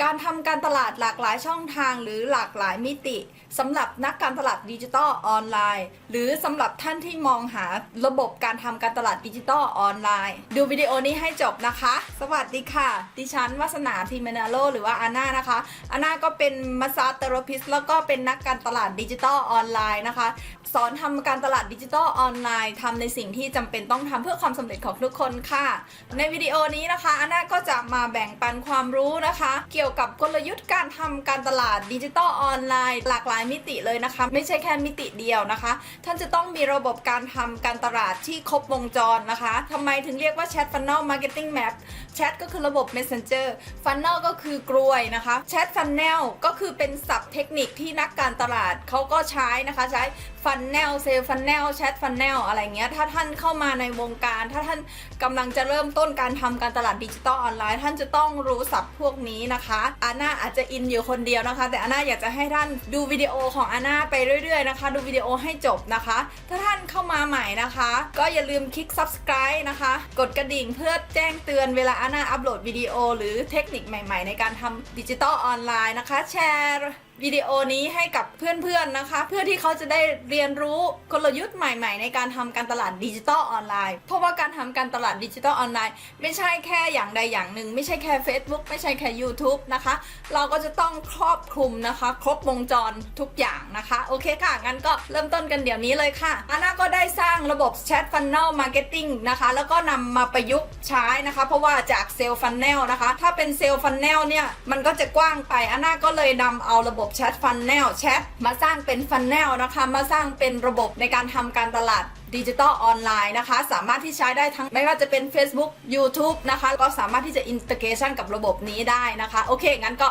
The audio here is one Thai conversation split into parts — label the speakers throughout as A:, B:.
A: การทำการตลาดหลากหลายช่องทางหรือหลากหลายมิติสำหรับนักการตลาดดิจิทัลออนไลน์ หรือสำหรับท่านที่มองหาระบบการทำการตลาดดิจิทัลออนไลน์ ดูวิดีโอนี้ให้จบนะคะ สวัสดีค่ะ ดิฉันวัสนาทีเมนาโลหรือว่าอาน่านะคะอาน่าก็เป็นมาซาเตอร์พิสแล้วก็เป็นนักการตลาดดิจิทัลออนไลน์นะคะ สอนทำการตลาดดิจิทัลออนไลน์ทำในสิ่งที่จำเป็นต้องทำเพื่อความสำเร็จของทุกคนค่ะ ในวิดีโอนี้นะคะอาน่าก็จะมาแบ่งปันความรู้นะคะ เกี่ยวกับกลยุทธ์การทำการตลาดดิจิทัลออนไลน์ หลากหลายมิติเลยนะคะ ไม่ใช่แค่มิติเดียวนะคะ ท่านจะต้องมีระบบการทำการตลาดที่ครบวงจรนะคะทำไมถึงเรียกว่า Chat Funnel Marketing Map แชทก็คือระบบ Messenger Funnel ก็คือกลวยนะคะ Chat Funnel ก็คือเป็นศัพท์เทคนิคที่นักการตลาดเขาก็ใช้นะคะใช้ Funnel Sale Funnel Chat Funnel อะไรเงี้ย ถ้าท่านเข้ามาในวงการ ถ้าท่านกำลังจะเริ่มต้นการทำการตลาดดิจิตอลออนไลน์ ท่านจะต้องรู้ศัพท์พวกนี้นะคะอาน่าอาจจะอินอยู่คนเดียวนะคะ แต่อาน่าอยากจะให้ท่านดูวิดีโอของอาน่าไปเรื่อยๆนะคะ ดูวิดีโอให้จบนะคะ ถ้าท่านเข้ามาใหม่นะคะ ก็อย่าลืมคลิก subscribe นะคะ กดกระดิ่งเพื่อแจ้งเตือนเวลาอาน่าอัปโหลดวิดีโอ หรือเทคนิคใหม่ ๆ ในการทำดิจิตอลออนไลน์นะคะแชร์ วิดีโอนี้ให้กับเพื่อนๆนะคะ เพื่อที่เขาจะได้เรียนรู้กลยุทธ์ใหม่ ๆ ในการทำการตลาดดิจิตอลออนไลน์ เพราะว่าการทำการตลาดดิจิตอลออนไลน์ ไม่ใช่แค่อย่างใดอย่างหนึ่ง ไม่ใช่แค่ Facebook ไม่ใช่แค่ YouTube นะคะ เราก็จะต้องครอบคลุมนะคะ ครบวงจรทุกอย่างนะคะ โอเคค่ะงั้นก็เริ่มต้นกันเดี๋ยวนี้เลยค่ะอาน่าก็ได้สร้างระบบ Chat Funnel Marketing นะคะ แล้วก็นำมาประยุกต์ใช้นะคะ เพราะว่าจากเซลล์ฟันแนลนะคะ ถ้าเป็นเซลล์ฟันแนลเนี่ยมันก็จะกว้างไปอาน่าก็เลยนำเอาระบบแชทฟันแนลแชทมาสร้างเป็นฟันแนลนะคะ มาสร้างเป็นระบบในการทำการตลาดดิจิตอลออนไลน์นะคะ สามารถที่ใช้ได้ทั้งไม่ว่าจะเป็น Facebook YouTube นะคะ ก็สามารถที่จะอิน t e เกชันกับระบบนี้ได้นะคะ โอเค งั้นก็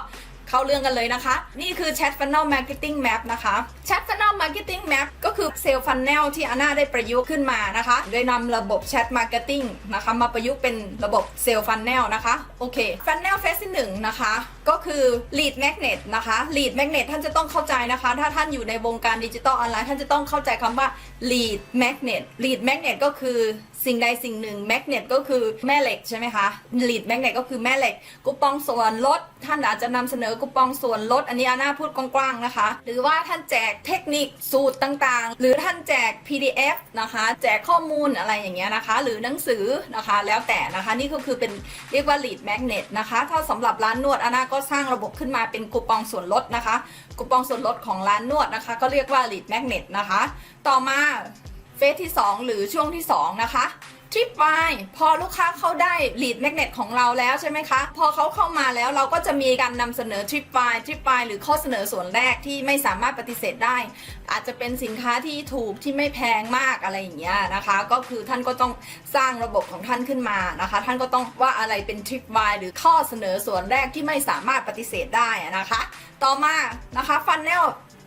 A: เข้าเรื่องกันเลยนะคะ นี่คือ Chat Funnel Marketing Map นะคะ Chat Funnel Marketing Map ก็คือเซลล์ Funnel ที่อาน่าได้ประยุกต์ขึ้นมานะคะโดยนำระบบ Chat Marketing นะคะมาประยุกต์เป็นระบบเซลล์ Funnel นะคะโอเค Funnel Phase ที่หนึ่งนะคะก็คือ Lead Magnet นะคะ Lead Magnet ท่านจะต้องเข้าใจนะคะ ถ้าท่านอยู่ในวงการดิจิตอลออนไลน์ท่านจะต้องเข้าใจคำว่า Lead Magnet Lead Magnet ก็คือ สิ่งใดสิ่งหนึ่ง Magnet ก็คือแม่เหล็กใช่ไหมคะ Lead Magnet ก็คือแม่เหล็กคูปองส่วนลด ท่านอาจจะนำเสนอคูปองส่วนลด อันนี้อาน่าพูดกว้างๆนะคะ หรือว่าท่านแจกเทคนิคสูตรต่างๆ หรือท่านแจก PDF นะคะ แจกข้อมูลอะไรอย่างเงี้ยนะคะ หรือหนังสือนะคะแล้วแต่นะคะนี่ก็คือเป็นเรียกว่า Lead Magnet นะคะ ถ้าสำหรับร้านนวดอาน่าก็สร้างระบบขึ้นมาเป็นคูปองส่วนลดนะคะคูปองส่วนลดของร้านนวดนะคะ ก็เรียกว่า Lead Magnet นะคะ ต่อมา ฟสที่ 2 หรือช่วงที่ 2 นะคะทริปไวพอลูกค้าเข้าได้ lead magnet ของเราแล้วใช่ไหมคะ พอเขาเข้ามาแล้วเราก็จะมีการนำเสนอทริปไวทริปไวหรือข้อเสนอส่วนแรกที่ไม่สามารถปฏิเสธได้ อาจจะเป็นสินค้าที่ถูกที่ไม่แพงมากอะไรอย่างเงี้ยนะคะ ก็คือท่านก็ต้องสร้างระบบของท่านขึ้นมานะคะ ท่านก็ต้องว่าอะไรเป็นทริปไวหรือข้อเสนอส่วนแรกที่ไม่สามารถปฏิเสธได้นะคะ ต่อมานะคะฟันแนล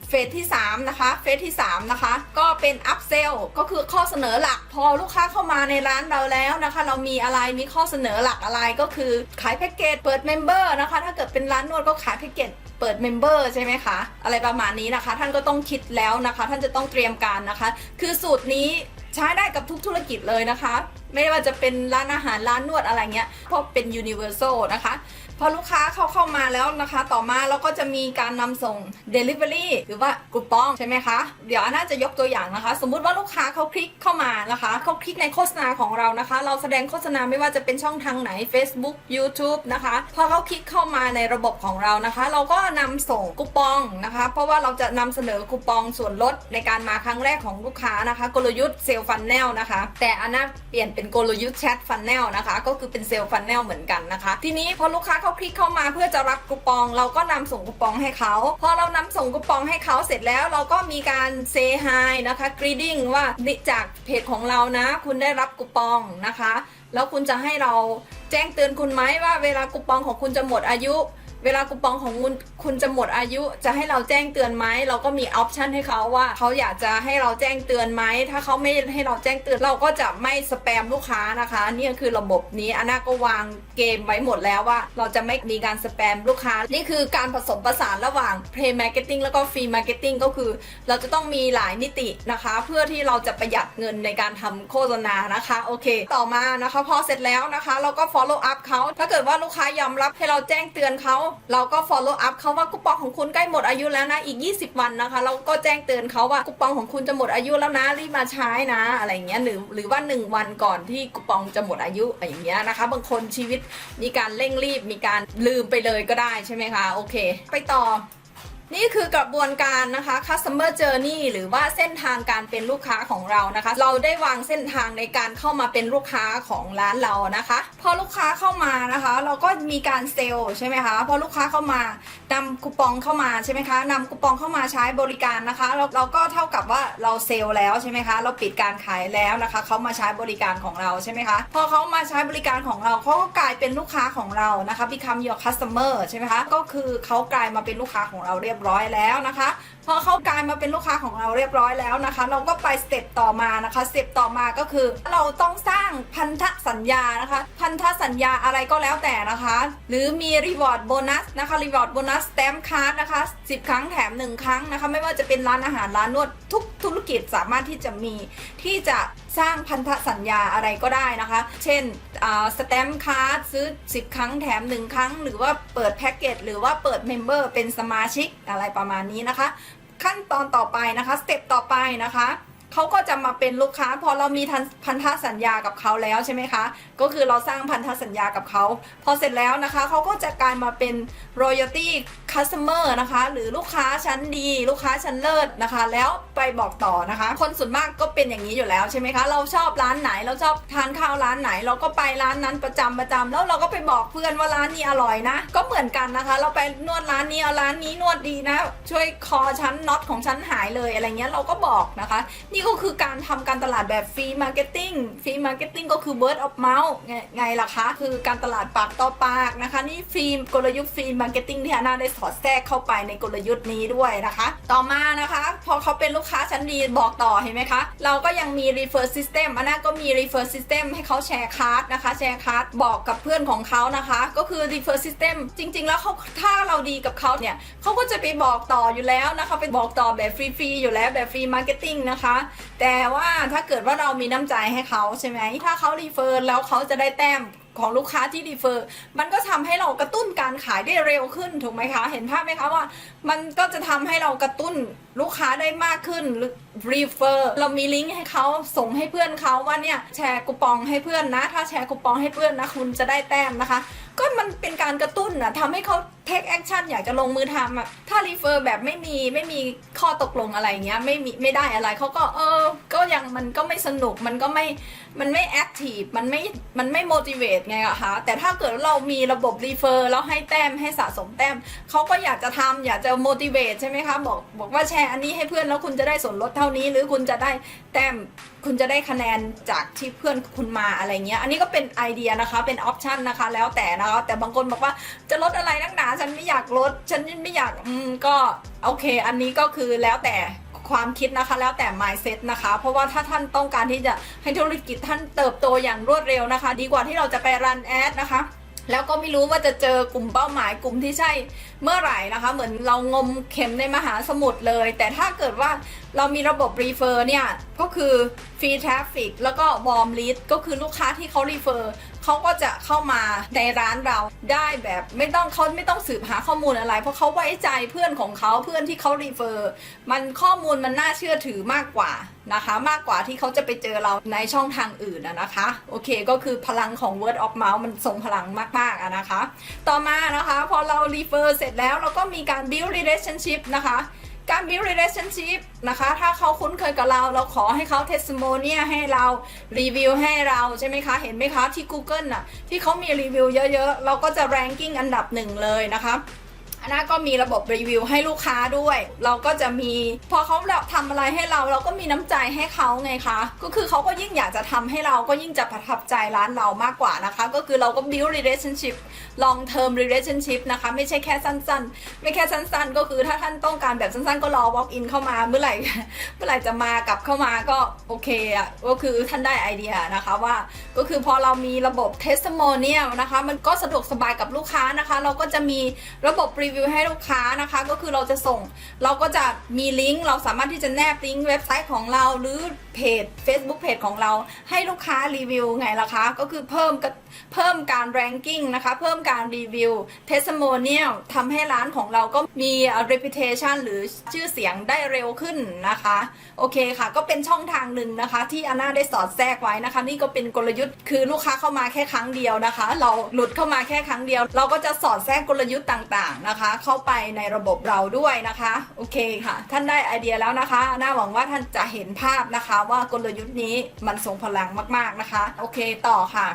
A: เฟสที่ 3 นะคะ เฟสที่ 3 นะคะ ก็เป็นอัพเซลก็คือข้อเสนอหลัก พอลูกค้าเข้ามาในร้านเราแล้วนะคะ เรามีอะไรมีข้อเสนอหลักอะไรก็คือขายแพ็กเกจเปิดเมมเบอร์นะคะ ถ้าเกิดเป็นร้านนวดก็ขายแพ็กเกจเปิดเมมเบอร์ใช่ไหมคะ อะไรประมาณนี้นะคะ ท่านก็ต้องคิดแล้วนะคะ ท่านจะต้องเตรียมการนะคะ คือสูตรนี้ใช้ได้กับทุกธุรกิจเลยนะคะ ไม่ว่าจะเป็นร้านอาหารร้านนวดอะไรเงี้ยเพราะเป็น universal นะคะ พอลูกค้าเข้าเข้ามาแล้วนะคะ ต่อมาเราก็จะมีการนำส่ง Delivery หรือว่าคูปองใช่ไหมคะ เดี๋ยวน่าจะยกตัวอย่างนะคะ สมมุติว่าลูกค้าเขาคลิกเข้ามานะคะเขาคลิกในโฆษณาของเรานะคะ เราแสดงโฆษณาไม่ว่าจะเป็นช่องทางไหน Facebook YouTube นะคะพอเขาคลิกเข้ามาในระบบของเรานะคะ เราก็นำส่งคูปองนะคะ เพราะว่าเราจะนำเสนอคูปองส่วนลดในการมาครั้งแรกของลูกค้านะคะ กลยุทธ์เซลล์ฟันแนลนะคะ แต่อันน่าเปลี่ยนเป็นกลยุทธ์แชทฟันแนลนะคะ ก็คือเป็นเซลล์ฟันแนลเหมือนกันนะคะ ทีนี้พอลูกค้าเขาคลิกเข้ามาเพื่อจะรับคูปอง เราก็นำส่งคูปองให้เขาพอเรานำส่งคูปองให้เขาเสร็จแล้วเราก็มีการเซฮายนะคะกรีดิ้งว่าจากเพจของเรานะ คุณได้รับคูปองนะคะ แล้วคุณจะให้เราแจ้งเตือนคุณไหมว่าเวลาคูปองของคุณจะหมดอายุ เวลาคูปองของคุณคุณจะหมดอายุจะให้เราแจ้งเตือนไหมเราก็มีออปชันให้เขาว่าเขาอยากจะให้เราแจ้งเตือนไหมถ้าเขาไม่ให้เราแจ้งเตือนเราก็จะไม่สแปมลูกค้านะคะนี่คือระบบนี้อันน่าก็วางเกมไว้หมดแล้วว่า เราจะไม่มีการสแปมลูกค้า นี่คือการผสมผสานระหว่าง Play Marketing แล้วก็ Free Marketing ก็คือ เราจะต้องมีหลายมิตินะคะ เพื่อที่เราจะประหยัดเงินในการทำโฆษณานะคะโอเค ต่อมานะคะพอเสร็จแล้วนะคะ เราก็ follow up เขาถ้าเกิดว่าลูกค้ายอมรับให้เราแจ้งเตือนเขาเราก็ follow up เขาว่าคูปองของคุณใกล้หมดอายุแล้วนะอีก 20 วันนะคะ เราก็แจ้งเตือนเขาว่าคูปองของคุณจะหมดอายุแล้วนะรีบมาใช้นะ อะไรเงี้ยหรือหรือว่า 1 วันก่อนที่คูปองจะหมดอายุอะไรอย่างเงี้ยนะคะ บางคนชีวิตมีการเร่งรีบมีการลืมไปเลยก็ได้ใช่ไหมคะโอเค ไปต่อ นี่คือกระบวนการนะคะ customer journey หรือว่าเส้นทางการเป็นลูกค้าของเรานะคะ เราได้วางเส้นทางในการเข้ามาเป็นลูกค้าของร้านเรานะคะ พอลูกค้าเข้ามานะคะ เราก็มีการเซลล์ใช่ไหมคะ พอลูกค้าเข้ามานำคูปองเข้ามาใช่ไหมคะนำคูปองเข้ามาใช้บริการนะคะเราเราก็เท่ากับว่าเราเซลล์แล้วใช่ไหมคะ เราปิดการขายแล้วนะคะ เขามาใช้บริการของเราใช่ไหมคะ พอเขามาใช้บริการของเราเขาก็กลายเป็นลูกค้าของเรานะคะ become your customer ใช่ไหมคะ ก็คือเขากลายมาเป็นลูกค้าของเราเรียบร้อยแล้วนะคะ พอเขากลายมาเป็นลูกค้าของเราเรียบร้อยแล้วนะคะ เราก็ไปสเต็ปต่อมานะคะสเต็ปต่อมาก็คือ เราต้องสร้างพันธสัญญานะคะ พันธสัญญาอะไรก็แล้วแต่นะคะ หรือมีรีวอร์ดโบนัสนะคะรีวอร์ดโบนัสสแตมป์การ์ดนะคะ 10 ครั้งแถม 1 ครั้งนะคะ ไม่ว่าจะเป็นร้านอาหารร้านนวดทุกธุรกิจสามารถที่จะมีที่จะสร้างพันธสัญญาอะไรก็ได้นะคะ เช่นสแตมป์การ์ดซื้อ 10 ครั้งแถม 1 ครั้ง หรือว่าเปิดแพ็กเกจหรือว่าเปิดเมมเบอร์เป็นสมาชิกอะไรประมาณนี้นะคะ ขั้นตอนต่อไปนะคะสเต็ปต่อไปนะคะเขาก็จะมาเป็นลูกค้าพอเรามีพันธสัญญากับเขาแล้วใช่ไหมคะ ก็คือเราสร้างพันธสัญญากับเขา พอเสร็จแล้วนะคะ เขาก็จะกลายมาเป็น royalty customer นะคะ หรือลูกค้าชั้นดี ลูกค้าชั้นเลิศนะคะ แล้วไปบอกต่อนะคะ คนส่วนมากก็เป็นอย่างนี้อยู่แล้วใช่ไหมคะ เราชอบร้านไหน เราชอบทานข้าวร้านไหน เราก็ไปร้านนั้นประจำประจำแล้วเราก็ไปบอกเพื่อนว่าร้านนี้อร่อยนะ ก็เหมือนกันนะคะ เราไปนวดร้านนี้เอาร้านนี้นวดดีนะ ช่วยคอชั้นน็อตของชั้นหายเลยอะไรเงี้ยเราก็บอกนะคะ นี่ก็คือการทำการตลาดแบบฟรีมาร์เก็ตติ้งฟรีมาร์เก็ตติ้งก็คือ word of mouth ไงไงล่ะคะ คือการตลาดปากต่อปากนะคะ นี่ฟรีกลยุทธ์ฟรีมาร์เก็ตติ้งที่ฮาน่าได้สอแทรกเข้าไปในกลยุทธ์นี้ด้วยนะคะ ต่อมานะคะ พอเขาเป็นลูกค้าชั้นดีบอกต่อเห็นไหมคะ เราก็ยังมี refer system อันนั้นก็มี refer system ให้เขาแชร์คาร์ดนะคะ แชร์คาร์ดบอกกับเพื่อนของเขานะคะ ก็คือ refer system จริง ๆ แล้วเขาถ้าเราดีกับเขาเนี่ยเขาก็จะไปบอกต่ออยู่แล้วนะคะไปบอกต่อแบบฟรีๆอยู่แล้วแบบฟรีมาร์เก็ตติ้งนะคะ แต่ว่าถ้าเกิดว่าเรามีน้ำใจให้เขาใช่ไหมถ้าเขารีเฟอร์แล้วเขาจะได้แต้ม ของลูกค้าที่ดีเฟอร์ มันก็ทำให้เรากระตุ้นการขายได้เร็วขึ้นถูกไหมคะ เห็นภาพไหมคะว่า มันก็จะทำให้เรากระตุ้นลูกค้าได้มากขึ้น รีเฟอร์เรามีลิงก์ให้เขาส่งให้เพื่อนเขาว่าเนี่ยแชร์คูปองให้เพื่อนนะ ถ้าแชร์คูปองให้เพื่อนนะคุณจะได้แต้มนะคะ ก็มันเป็นการกระตุ้นนะทำให้เขา take action อยากจะลงมือทำอะถ้ารีเฟอร์แบบไม่มีไม่มีข้อตกลงอะไรเงี้ยไม่มีไม่ได้อะไรเขาก็เออ ก็ยังมันก็ไม่สนุกมันก็ไม่มันไม่ active มันไม่มันไม่ motivate ไงอะคะแต่ถ้าเกิดเรามีระบบรีเฟอร์แล้วให้แต้มให้สะสมแต้มเขาก็อยากจะทำอยากจะ motivate ใช่ไหมคะบอกบอกว่าแชร์อันนี้ให้เพื่อนแล้วคุณจะได้ส่วนลดเท่า่านี้หรือคุณจะได้แต้มคุณจะได้คะแนนจากที่เพื่อนคุณมาอะไรเงี้ย อันนี้ก็เป็นไอเดียนะคะเป็นออปชันนะคะแล้วแต่นะคะแต่บางคนบอกว่าจะลดอะไรนักหนาฉันไม่อยากลด ฉันไม่อยากอืมก็โอเค อันนี้ก็คือแล้วแต่ความคิดนะคะแล้วแต่ mindset นะคะ เพราะว่าถ้าท่านต้องการที่จะให้ธุรกิจท่านเติบโตอย่างรวดเร็วนะคะ ดีกว่าที่เราจะไปรันแอดนะคะ แล้วก็ไม่รู้ว่าจะเจอกลุ่มเป้าหมายกลุ่มที่ใช่เมื่อไหร่นะคะ เหมือนเรางมเข็มในมหาสมุทรเลย แต่ถ้าเกิดว่าเรามีระบบรีเฟอร์เนี่ย ก็คือฟรีทราฟฟิกแล้วก็วอร์มลีดก็คือลูกค้าที่เขารีเฟอร์ เขาก็จะเข้ามาในร้านเราได้แบบไม่ต้องเขาไม่ต้องสืบหาข้อมูลอะไร เพราะเขาไว้ใจเพื่อนของเขาเพื่อนที่เขารีเฟอร์มันข้อมูลมันน่าเชื่อถือมากกว่านะคะ มากกว่าที่เขาจะไปเจอเราในช่องทางอื่นอะนะคะ โอเคก็คือพลังของ word of mouth มันทรงพลังมากๆอะนะคะ ต่อมานะคะ พอเรารีเฟอร์เสร็จแล้วเราก็มีการ build relationship นะคะ การ build relationship นะคะ ถ้าเขาคุ้นเคยกับเรา เราขอให้เขา testimonial ให้เรารีวิวให้เราใช่ไหมคะ เห็นไหมคะที่ Google น่ะที่เขามีรีวิวเยอะๆ เราก็จะ ranking อันดับหนึ่งเลยนะคะ อันนั้นก็มีระบบรีวิวให้ลูกค้าด้วย เราก็จะมีพอเขาทำอะไรให้เราเราก็มีน้ำใจให้เขาไงคะก็คือเขาก็ยิ่งอยากจะทำให้เราก็ยิ่งจะประทับใจร้านเรามากกว่านะคะ ก็คือเราก็ build relationship long term relationship นะคะ ไม่ใช่แค่สั้นๆ ไม่แค่สั้นๆ ก็คือถ้าท่านต้องการแบบสั้นๆ ก็รอ walk in เข้ามาเมื่อไหร่เมื่อไหร่จะมากลับเข้ามาก็โอเคอะก็คือท่านได้ไอเดียนะคะว่าก็คือพอเรามีระบบ testimonial นะคะ มันก็สะดวกสบายกับลูกค้านะคะ เราก็จะมีระบบรีวิวให้ลูกค้านะคะ ก็คือเราจะส่ง เราก็จะมีลิงก์เราสามารถที่จะแนบลิงก์เว็บไซต์ของเราหรือเพจ Facebook เพจของเราให้ลูกค้ารีวิวไงล่ะคะ ก็คือเพิ่มเพิ่มการ ranking นะคะ เพิ่มการรีวิว testimonial ทำให้ร้านของเราก็มี reputation หรือชื่อเสียงได้เร็วขึ้นนะคะ โอเคค่ะ ก็เป็นช่องทางหนึ่งนะคะ ที่อาน่าได้สอดแทรกไว้นะคะ นี่ก็เป็นกลยุทธ์คือลูกค้าเข้ามาแค่ครั้งเดียวนะคะ เราหลุดเข้ามาแค่ครั้งเดียว เราก็จะสอดแทรกกลยุทธ์ต่างๆนะคะเข้าไปในระบบเราด้วยนะคะโอเคค่ะ ท่านได้ไอเดียแล้วนะคะ น่าหวังว่าท่านจะเห็นภาพนะคะว่ากลยุทธ์นี้มันทรงพลังมากๆนะคะ โอเคต่อค่ะ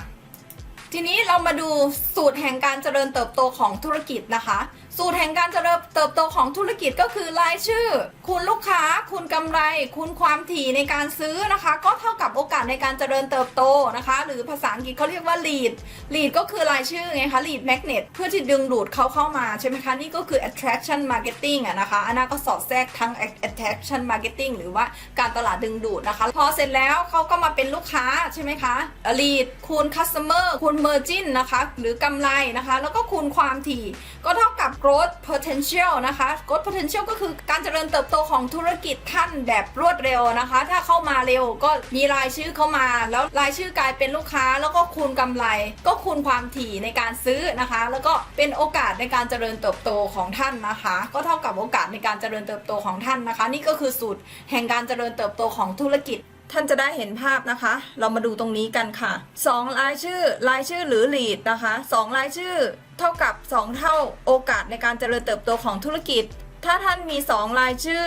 A: ทีนี้เรามาดูสูตรแห่งการเจริญเติบโตของธุรกิจนะคะ สูตรแห่งการเจริญเติบโตของธุรกิจก็คือรายชื่อ คุณลูกค้า คุณกำไร คุณความถี่ในการซื้อนะคะ ก็เท่ากับโอกาสในการเจริญเติบโตนะคะ หรือภาษาอังกฤษเขาเรียกว่า lead lead ก็คือรายชื่อไงคะ lead magnet เพื่อที่ดึงดูดเขาเข้ามาใช่ไหมคะนี่ก็คือ attraction marketing อะนะคะอันน่าก็สอดแทรกทั้ง attraction marketing หรือว่าการตลาดดึงดูดนะคะ พอเสร็จแล้วเขาก็มาเป็นลูกค้าใช่ไหมคะ lead คูณ customer คูณ margin นะคะ หรือกำไรนะคะ แล้วก็คูณความถี่ก็เท่ากับ growth potential นะคะ growth potential ก็คือการเจริญเติบโตของธุรกิจท่านแบบรวดเร็วนะคะ ถ้าเข้ามาเร็วก็มีรายชื่อเข้ามา แล้วรายชื่อกลายเป็นลูกค้า แล้วก็คูณกำไร ก็คูณความถี่ในการซื้อนะคะ แล้วก็เป็นโอกาสในการเจริญเติบโตของท่านนะคะ ก็เท่ากับโอกาสในการเจริญเติบโตของท่านนะคะ นี่ก็คือสูตรแห่งการเจริญเติบโตของธุรกิจท่านจะได้เห็นภาพนะคะ เรามาดูตรงนี้กันค่ะ 2 รายชื่อ รายชื่อหรือ lead นะคะ 2 รายชื่อ เท่ากับ 2 เท่าโอกาสในการเจริญเติบโตของธุรกิจ ถ้าท่านมี 2 รายชื่อ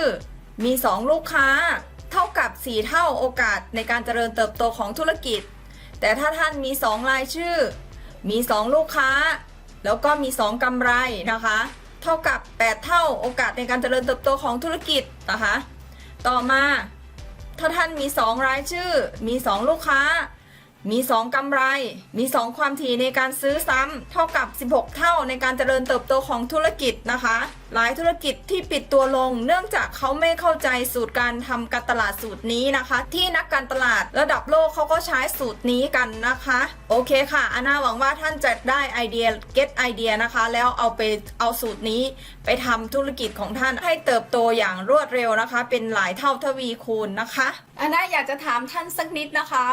A: มี 2 ลูกค้า เท่ากับ 4 เท่าโอกาสในการเจริญเติบโตของธุรกิจ แต่ถ้าท่านมี 2 รายชื่อ มี 2 ลูกค้า แล้วก็มี 2กำไรนะคะ เท่ากับ 8 เท่าโอกาสในการเจริญเติบโตของธุรกิจนะคะ ต่อมา ถ้าท่านมี 2 รายชื่อ มี 2 ลูกค้า มี 2กำไร มี 2 ความถี่ในการซื้อซ้ำเท่ากับ 16 เท่าในการเจริญเติบโตของธุรกิจนะคะ หลายธุรกิจที่ปิดตัวลง เนื่องจากเขาไม่เข้าใจสูตรการทำการตลาดสูตรนี้นะคะ ที่นักการตลาดระดับโลกเขาก็ใช้สูตรนี้กันนะคะ โอเคค่ะอาน่าหวังว่าท่านจะได้ไอเดีย get ไอเดียนะคะ แล้วเอาไปเอาสูตรนี้ ไปทำธุรกิจของท่านให้เติบโตอย่างรวดเร็วนะคะ เป็นหลายเท่าทวีคูณนะคะอาน่าอยากจะถามท่านสักนิดนะคะ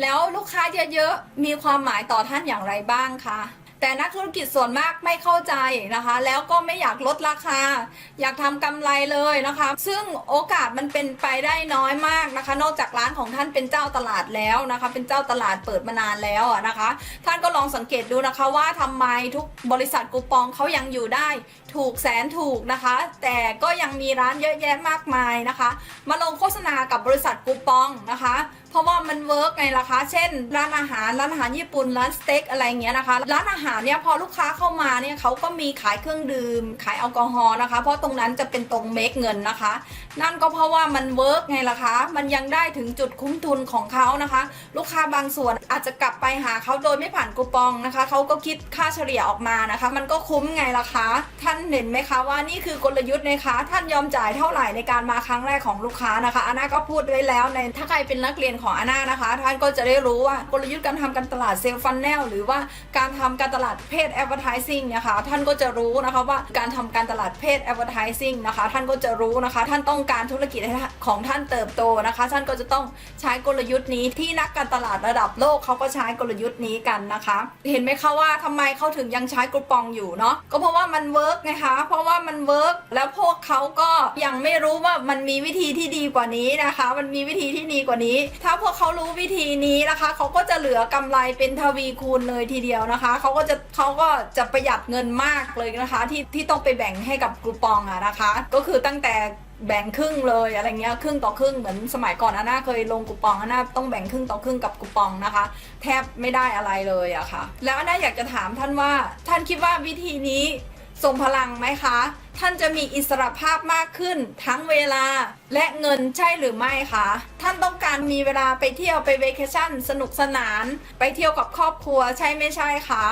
A: แล้วลูกค้าเยอะๆมีความหมายต่อท่านอย่างไรบ้างคะ แต่นักธุรกิจส่วนมากไม่เข้าใจนะคะ แล้วก็ไม่อยากลดราคา อยากทำกำไรเลยนะคะ ซึ่งโอกาสมันเป็นไปได้น้อยมากนะคะ นอกจากร้านของท่านเป็นเจ้าตลาดแล้วนะคะ เป็นเจ้าตลาดเปิดมานานแล้วนะคะ ท่านก็ลองสังเกตดูนะคะว่าทำไมทุกบริษัทกูปองเขายังอยู่ได้ถูกแสนถูกนะคะ แต่ก็ยังมีร้านเยอะแยะมากมายนะคะ มาลงโฆษณากับบริษัทกูปองนะคะ เพราะว่ามันเวิร์กไงล่ะคะ เช่น ร้านอาหารร้านอาหารญี่ปุ่นร้านสเต็กอะไรเงี้ยนะคะ ร้านอาหารเนี่ยพอลูกค้าเข้ามาเนี่ยเขาก็มีขายเครื่องดื่ม ขายแอลกอฮอล์นะคะ เพราะตรงนั้นจะเป็นตรงเมคเงินนะคะ นั่นก็เพราะว่ามันเวิร์กไงล่ะคะ มันยังได้ถึงจุดคุ้มทุนของเขานะคะ ลูกค้าบางส่วนอาจจะกลับไปหาเขาโดยไม่ผ่านคูปองนะคะเขาก็คิดค่าเฉลี่ยออกมานะคะ มันก็คุ้มไงล่ะคะ ท่านเห็นไหมคะว่านี่คือกลยุทธ์นะคะ ท่านยอมจ่ายเท่าไหร่ในการมาครั้งแรกของลูกค้านะคะอาน่าก็พูดไว้แล้วในถ้าใครเป็นนักเรียนของอาน่านะคะ ท่านก็จะได้รู้ว่ากลยุทธ์การทำการตลาดเซลล์ฟันแนลหรือว่าการทำการตลาดลาดเพศ advertising นะคะ ท่านก็จะรู้นะคะว่าการทำการตลาดเพศ advertising นะคะ ท่านก็จะรู้นะคะ ท่านต้องการธุรกิจของท่านเติบโตนะคะ ท่านก็จะต้องใช้กลยุทธ์นี้ที่นักการตลาดระดับโลกเขาก็ใช้กลยุทธ์นี้กันนะคะ เห็นไหมคะว่าทำไมเขาถึงยังใช้คูปองอยู่เนาะก็เพราะว่ามันเวิร์กไงคะ เพราะว่ามันเวิร์กแล้วพวกเขาก็ยังไม่รู้ว่ามันมีวิธีที่ดีกว่านี้นะคะ มันมีวิธีที่ดีกว่านี้ ถ้าพวกเขารู้วิธีนี้นะคะเขาก็จะเหลือกำไรเป็นทวีคูณเลยทีเดียวนะคะเขาก็จะเขาก็จะประหยัดเงินมากเลยนะคะ ที่ที่ต้องไปแบ่งให้กับคูปองอะนะคะ ก็คือตั้งแต่แบ่งครึ่งเลยอะไรเงี้ยครึ่งต่อครึ่งเหมือนสมัยก่อนอาน่าเคยลงคูปองอาน่าต้องแบ่งครึ่งต่อครึ่งกับคูปองนะคะ แทบไม่ได้อะไรเลยอะค่ะ แล้วอาน่าอยากจะถามท่านว่า ท่านคิดว่าวิธีนี้ทรงพลังไหมคะ ท่านจะมีอิสระภาพมากขึ้นทั้งเวลาและเงินใช่หรือไม่คะ ท่านต้องการมีเวลาไปเที่ยวไปเวเคชั่นสนุกสนาน ไปเที่ยวกับครอบครัวใช่ไม่ใช่คะ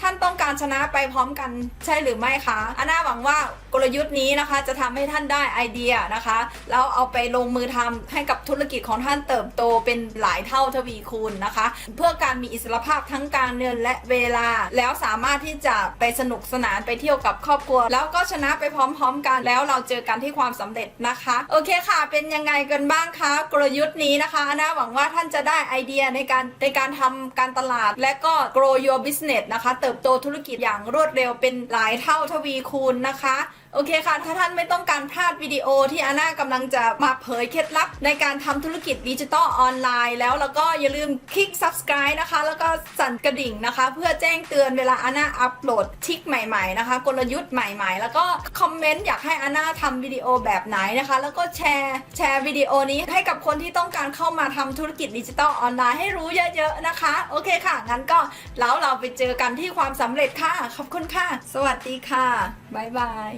A: ท่านต้องการชนะไปพร้อมกันใช่หรือไม่คะอันน่าหวังว่ากลยุทธ์นี้นะคะ จะทำให้ท่านได้ไอเดียนะคะแล้วเอาไปลงมือทำให้กับธุรกิจของท่านเติบโตเป็นหลายเท่าทวีคูณนะคะ เพื่อการมีอิสรภาพทั้งการเงินและเวลา แล้วสามารถที่จะไปสนุกสนานไปเที่ยวกับครอบครัว แล้วก็ชนะไปพร้อม ๆ กันแล้วเราเจอกันที่ความสำเร็จนะคะโอเคค่ะ เป็นยังไงกันบ้างคะกลยุทธ์นี้นะคะนะหวังว่าท่านจะได้ไอเดียในการในการทำการตลาด และก็ grow your business นะคะ เติบโตธุรกิจอย่างรวดเร็วเป็นหลายเท่าทวีคูณนะคะโอเคค่ะ ถ้าท่านไม่ต้องการพลาดวิดีโอที่อาน่ากำลังจะมาเผยเคล็ดลับ ในการทำธุรกิจดิจิตอลออนไลน์แล้วแล้วก็อย่าลืมคลิก subscribe นะคะ แล้วก็สั่นกระดิ่งนะคะ เพื่อแจ้งเตือนเวลาอาน่าอัปโหลดทริคใหม่ๆนะคะ กลยุทธ์ใหม่ๆ แล้วก็คอมเมนต์อยากให้อาน่าทำวิดีโอแบบไหนนะคะ แล้วก็แชร์แชร์วิดีโอนี้ให้กับคนที่ต้องการเข้ามาทำธุรกิจดิจิตอลออนไลน์ให้รู้เยอะ ๆนะคะ โอเคค่ะ งั้นก็แล้วเราไปเจอกันที่ความสำเร็จค่ะ ขอบคุณค่ะ สวัสดีค่ะ บ๊ายบาย